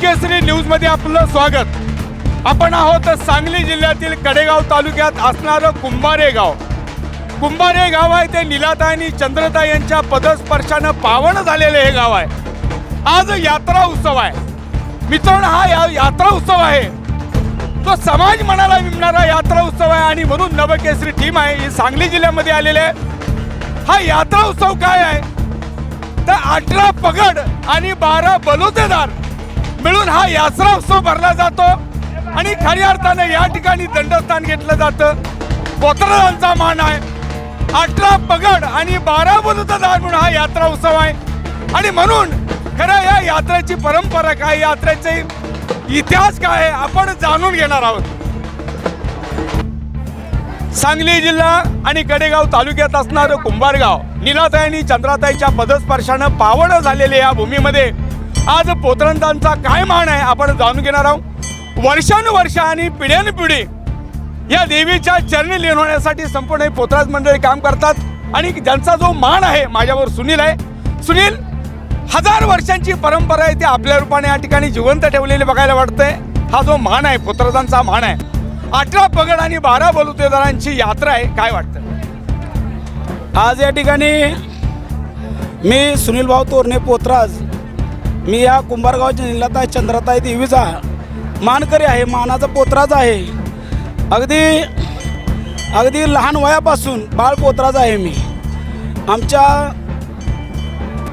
केसरी न्यूजमध्ये आपलं स्वागत. आपण आहोत सांगली जिल्ह्यातील कडेगाव तालुक्यात असणारं कुंभारे गाव. कुंभारे गाव आहे ते निलाता आणि चंद्रताई यांच्या पदस्पर्शानं पावन झालेलं हे गाव आहे. आज यात्रा उत्सव आहे. मित्रांनो हा या यात्रा उत्सव आहे. तो समाज मनाला विमणारा यात्रा उत्सव आहे आणि म्हणून नवकेसरी टीम आहे ही सांगली जिल्ह्यामध्ये आलेले आहे. हा यात्रा उत्सव काय आहे? तर अठरा पगड आणि बारा बलुतेदार मिळून हा यात्रा उत्सव भरला जातो. आणि खऱ्या अर्थाने या ठिकाणी दंडस्थान घेतलं जातं. कोत्रदांचा मान आहे. अठरा पगड आणि बारा बलुतेदार म्हणून हा यात्रा उत्सव आहे. आणि म्हणून खरं या यात्रेची परंपरा काय? यात्रेचे इतिहास काय आहे? आपण जाणून घेणार आहोत. सांगली जिल्हा आणि कडेगाव तालुक्यात असणारं कुंभारगाव निलाताई आणि चंद्राताईच्या पदस्पर्शानं पावड झालेल्या या भूमीमध्ये आज पोतरंदांचा काय मान आहे आपण जाणून घेणार आहोत. वर्षानुवर्ष आणि पिढ्यानपिढी या देवीच्या चरणी लीन होण्यासाठी संपूर्ण पोतराज मंडळी काम करतात. आणि ज्यांचा जो मान आहे माझ्यावर सुनील आहे. सुनील हजार वर्षांची परंपरा आहे ती आपल्या रूपाने या ठिकाणी जिवंत ठेवलेली बघायला वाटतंय. हा जो मान आहे पोतराजांचा मान आहे. अठरा पगड आणि बारा बलुतेदारांची यात्रा आहे काय वाटतं आज या ठिकाणी मी सुनील भाऊ तोरणे पोतराज मी या कुंभारगावच्या निलाताई चंद्रताई देवीचा मानकरी आहे मानाचा पोतराज आहे. अगदी अगदी लहान वयापासून बाळ पोतराज आहे मी. आमच्या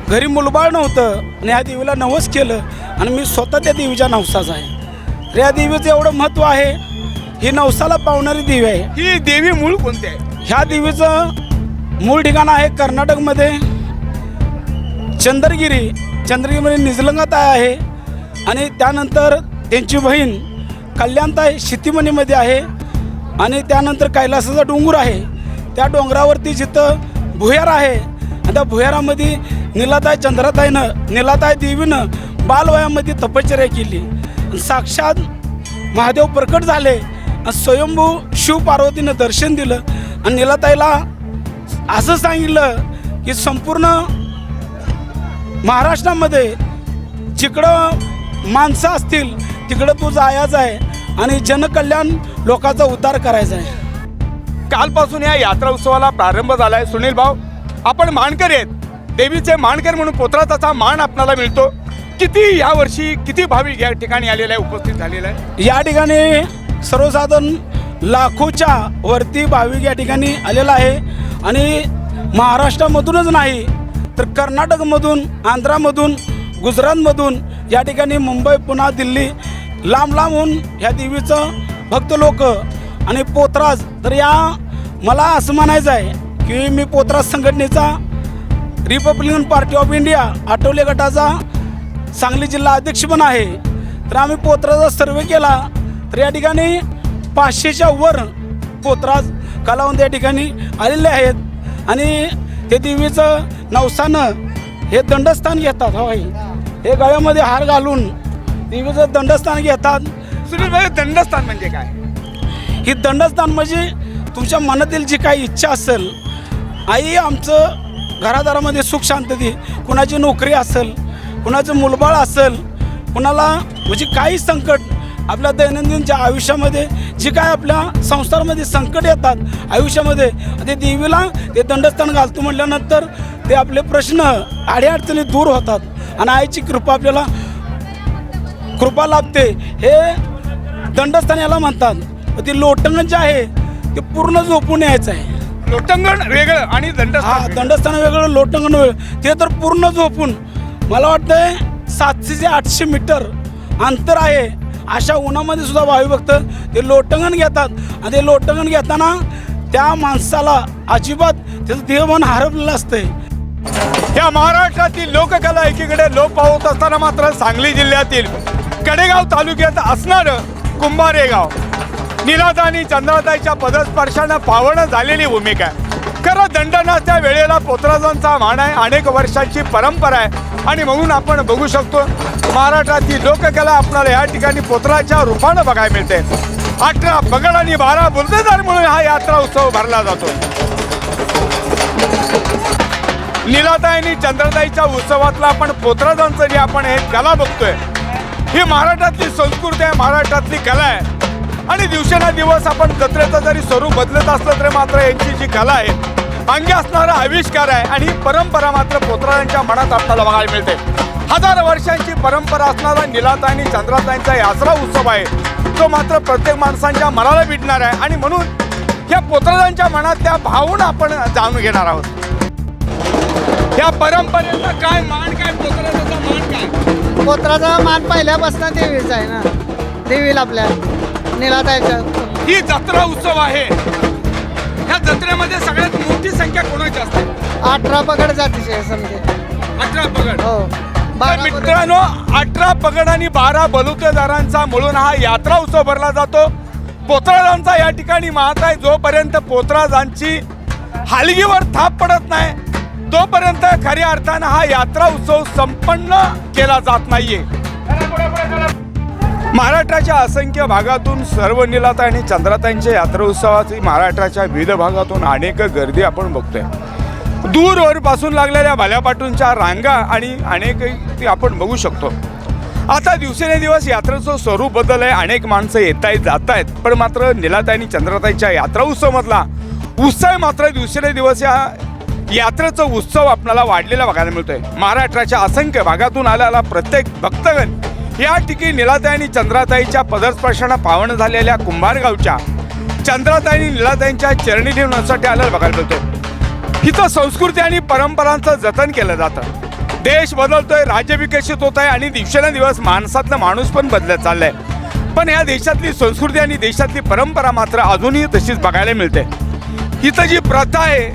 घरी मुलबाळ नव्हतं आणि ह्या देवीला नवस केलं आणि मी स्वतः त्या देवीच्या नवसाचा आहे. तर या देवीचं एवढं महत्त्व आहे ही नवसाला पावणारी देवी आहे. ही देवी मूळ कोणती आहे? ह्या देवीचं मूळ ठिकाण आहे कर्नाटकमध्ये. चंद्रगिरी चंद्रगिरीमध्ये निजलंगाताई आहे. आणि त्यानंतर त्यांची बहीण कल्याणताई शितीमणीमध्ये आहे. आणि त्यानंतर कैलासाचा डोंगर आहे. त्या डोंगरावरती जिथं भुयार आहे आणि त्या भुयारामध्ये निलाताई चंद्राताईनं निलाताई देवीनं बालवयामध्ये तपश्चर्या केली. साक्षात महादेव प्रकट झाले स्वयंभू शिव पार्वतीनं दर्शन दिलं. आणि निलाताईला असं सांगितलं की संपूर्ण महाराष्ट्रामध्ये जिकडं माणसं असतील तिकडं तू जायचं आहे आणि जनकल्याण लोकांचा उद्धार करायचा आहे. कालपासून या यात्रा उत्सवाला प्रारंभ झालाय. सुनील भाऊ आपण मानकरी आहेत. देवीचे मानकरी म्हणून पोत्राचा मान आपल्याला मिळतो. किती या वर्षी किती भाविक या ठिकाणी आलेला आहे उपस्थित झालेला आहे? या ठिकाणी सर्वसाधारण लाखोच्या वरती भाविक या ठिकाणी आलेला आहे. आणि महाराष्ट्रामधूनच नाही तर कर्नाटकमधून आंध्रामधून गुजरातमधून या ठिकाणी मुंबई पुन्हा दिल्ली लांब लांबहून ह्या देवीचं भक्त लोक आणि पोतराज. तर या मला असं म्हणायचं आहे की मी पोतराज संघटनेचा Republican Party of India Athawale गटाचा सांगली जिल्हा अध्यक्ष पण आहे. तर आम्ही पोतराचा सर्वे केला. तर या ठिकाणी पाचशेच्या वर पोतराज कलावंत या ठिकाणी आलेले आहेत. आणि ते देवीचं नवसानं हे दंडस्थान घेतात होय. हे गळ्यामध्ये हार घालून देवीचं दंडस्थान घेतात. सुनील भाऊ दंडस्थान म्हणजे काय? ही दंडस्थान म्हणजे तुमच्या मनातील जी काही इच्छा असेल आई आमचं घरादारामध्ये सुख शांतती कुणाची नोकरी असेल कुणाचं मुलबाळ असेल कुणाला म्हणजे काही संकट आपल्या दैनंदिनच्या आयुष्यामध्ये जी काय आपल्या संसारामध्ये संकट येतात आयुष्यामध्ये ते देवीला ते दंडस्थान घालतो म्हटल्यानंतर ते आपले प्रश्न अडीअडचणी दूर होतात आणि आईची कृपा आपल्याला कृपा लाभते. हे दंडस्थान याला म्हणतात. ते लोटंगण जे आहे ते पूर्ण झोपून यायचं आहे. लोटंगण वेगळं आणि हा दंडस्थान वेगळं. दंडस्थान वेगळं लोटंगण वेगळं. ते तर पूर्ण झोपून. मला वाटतंय सातशे ते आठशे मीटर अंतर आहे. अशा उन्हामध्ये सुद्धा भाविभक्त ते लोटंगण घेतात. आणि ते लोटंगण घेताना त्या माणसाला अजिबात त्याचं देहमन हरपलेलं असतंय. या महाराष्ट्रातील लोककला एकीकडे लोप पावत असताना मात्र सांगली जिल्ह्यातील कडेगाव तालुक्यात असणारं कुंभारे गाव निरादा आणि चंद्राताईच्या पदस्पर्शानं पावणं झालेली भूमिका आहे. खरं दंडनाच्या वेळेला पोतराजांचा मान आहे. अनेक वर्षांची परंपरा आहे. आणि म्हणून आपण बघू शकतो महाराष्ट्रातील लोककला आपल्याला या ठिकाणी पोतराच्या रूपानं बघायला मिळते. अठरा बगड आणि बारा बुलतेदार म्हणून हा यात्रा उत्सव भरला जातो. लीलाताई आणि चंद्रताईच्या उत्सवातला आपण पोतराजांचं जे आपण हे कला बघतोय ही महाराष्ट्रातली संस्कृती आहे महाराष्ट्रातली कला आहे. आणि दिवसेना दिवस आपण जत्रेचं जरी स्वरूप बदलत असलं तरी मात्र यांची जी कला आहे अंगी असणारा आविष्कार आहे आणि ही परंपरा मात्र पोतराजांच्या मनात आपल्याला बघायला मिळते. हजार वर्षांची परंपरा असणारा निलाता आणि चंद्राताईंचा यात्रा उत्सव आहे. तो मात्र प्रत्येक माणसांच्या मनाला भिडणार आहे आणि म्हणून या पोतराजांच्या मनातल्या भावना आपण जाणून घेणार आहोत. या परंपरेचा काय मान काय? पोतराजाचा मान काय? पोत्राचा मान पहिल्यापासून देवीचा आहे ना. देवीला आपल्या निलाताईच्या ही जत्रा उत्सव आहे. ह्या जत्रेमध्ये सगळ्यात मोठी संख्या कोणाची असते? अठरा पकड जातीचे आहे समजे. अठरा पगड. हो. तर बारा मित्रांनो अठरा पगड आणि बारा बलुतेदारांचा मिळून हा यात्रा उत्सव भरला जातो. पोतराजांचा या ठिकाणी महत्त्व आहे जोपर्यंत पोतराजांची हलगीवर थाप पडत नाही तोपर्यंत खऱ्या अर्थानं हा यात्रा उत्सव संपन्न केला जात नाहीये. महाराष्ट्राच्या असंख्य भागातून सर्व निलाता आणि चंद्राताईंच्या यात्रा उत्सवाची महाराष्ट्राच्या विविध भागातून अनेक गर्दी आपण बघतोय. दूरवर पासून लागलेल्या भाल्यापाटूंच्या रांगा आणि अनेक ती आपण बघू शकतो. आता दिवसेंदिवस यात्रेचं स्वरूप बदल आहे. अनेक माणसं येत आहेत जात आहेत पण मात्र निलाताई आणि चंद्रताईच्या यात्रा उत्सवमधला उत्सव मात्र दिवसेंदिवस या यात्रेचा उत्सव आपल्याला वाढलेला बघायला मिळतोय. महाराष्ट्राच्या असंख्य भागातून आलेला प्रत्येक भक्तगण या ठिकाणी निलाताई आणि चंद्राताईच्या पदस्पर्शानं पावन झालेल्या कुंभारगावच्या चंद्राताई आणि निलाताईंच्या चरणी ठेवण्यासाठी आलेलं बघायला मिळतो इथं संस्कृती आणि परंपरांचं जतन केलं जातं. देश बदलतोय राज्य विकसित होत आहे आणि दिवसेंदिवस माणसातला माणूस पण बदलत चाललाय. पण या देशातली संस्कृती आणि देशातली परंपरा मात्र अजूनही तशीच बघायला मिळते. इथं जी प्रथा आहे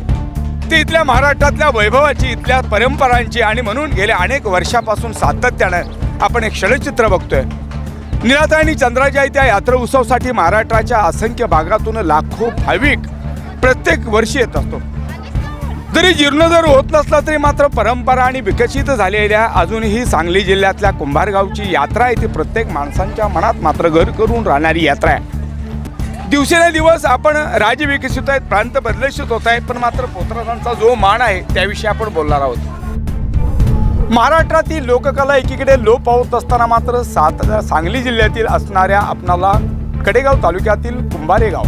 ती इथल्या महाराष्ट्रातल्या वैभवाची इथल्या परंपरांची आणि म्हणून गेल्या अनेक वर्षापासून सातत्यानं आपण एक क्षणचित्र बघतोय. निराता आणि चंद्राच्या त्या यात्रा उत्सवासाठी महाराष्ट्राच्या असंख्य भागातून लाखो भाविक प्रत्येक वर्षी येत असतो. जरी जीर्ण जर होत नसला तरी मात्र परंपरा आणि विकसित झालेल्या अजूनही सांगली जिल्ह्यातल्या कुंभारगावची यात्रा आहे ती प्रत्येक माणसांच्या मनात मात्र घर करून राहणारी यात्रा आहे. दिवसेंदिवस आपण राज्य विकसित आहेत प्रांत बदलशित होत आहेत पण मात्र पोतराजांचा जो मान आहे त्याविषयी आपण बोलणार आहोत. महाराष्ट्रातील लोककला एकीकडे लोप पावत असताना मात्र सात सांगली जिल्ह्यातील असणाऱ्या आपणाला कडेगाव तालुक्यातील कुंभारेगाव.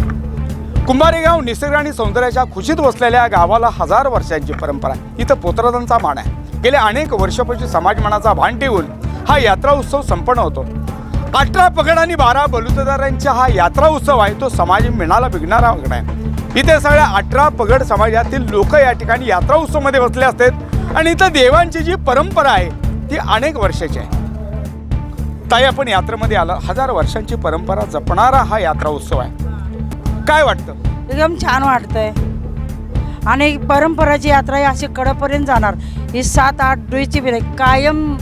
कुंभारेगाव निसर्ग आणि सौंदर्याच्या खुशीत वसलेल्या गावाला हजार वर्षांची परंपरा आहे. इथं पोत्रदांचा मान आहे. गेल्या अनेक वर्षापासून समाजमानाचा भान ठेवून हा यात्रा उत्सव संपन्न होतो. अठरा पगड आणि बारा बलुतेदारांचा हा यात्रा उत्सव आहे तो समाज मिळाला बिघणारा आहे इथे सगळ्या अठरा पगड समाजातील लोक या ठिकाणी यात्रा उत्सवमध्ये बसले असतात. आणि इथं देवांची जी परंपरा आहे ती अनेक वर्षाची आहे. ताई आपण यात्रेमध्ये आला. हजार वर्षांची परंपरा जपणारा हा यात्रा उत्सव आहे. काय वाटतं? एकदम छान वाटतंय. आणि परंपराची यात्रा ही अशी कडपर्यंत जाणार. ही सात आठ डोईची बिरे कायम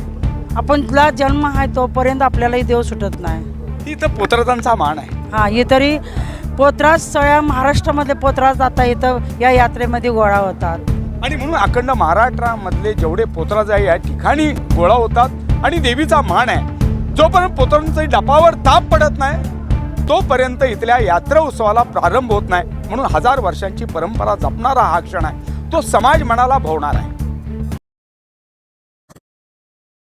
आपण तुला जन्म आहे तोपर्यंत आपल्यालाही देव सुटत नाही. इथं पोतराजांचा मान आहे. हां हे तरी पोतराज सगळ्या महाराष्ट्रामध्ये पोतराज आता इथं या यात्रेमध्ये गोळा होतात. आणि म्हणून अखंड महाराष्ट्रामधले जेवढे पोतराज या ठिकाणी गोळा होतात आणि देवीचा मान आहे. जोपर्यंत पोतरांच्या डपावर ताप पडत नाही तोपर्यंत इथल्या यात्रा उत्सवाला प्रारंभ होत नाही. म्हणून हजार वर्षांची परंपरा जपणारा हा क्षण आहे. तो समाज मनाला भवणार आहे.